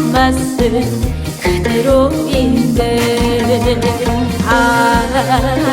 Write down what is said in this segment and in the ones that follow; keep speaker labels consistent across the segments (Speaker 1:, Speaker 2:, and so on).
Speaker 1: 참 맛은 그대로인데. 아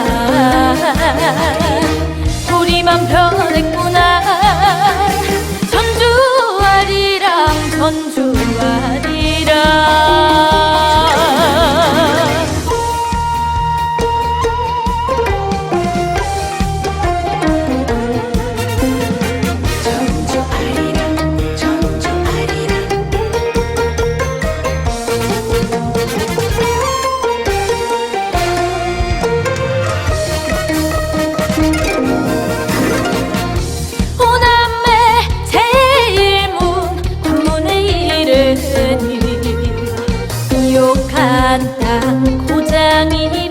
Speaker 1: 한땅 고장이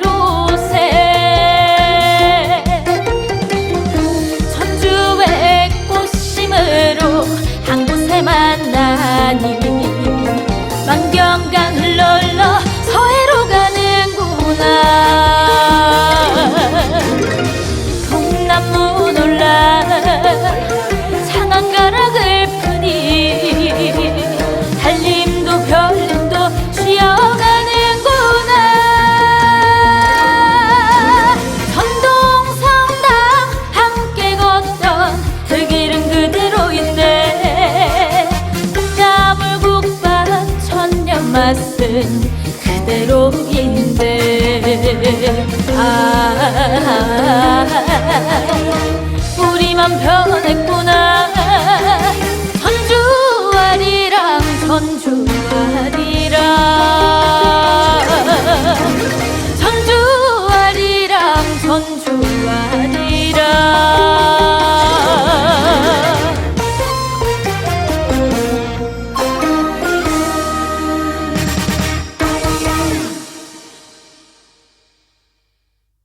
Speaker 1: kaderin kader olur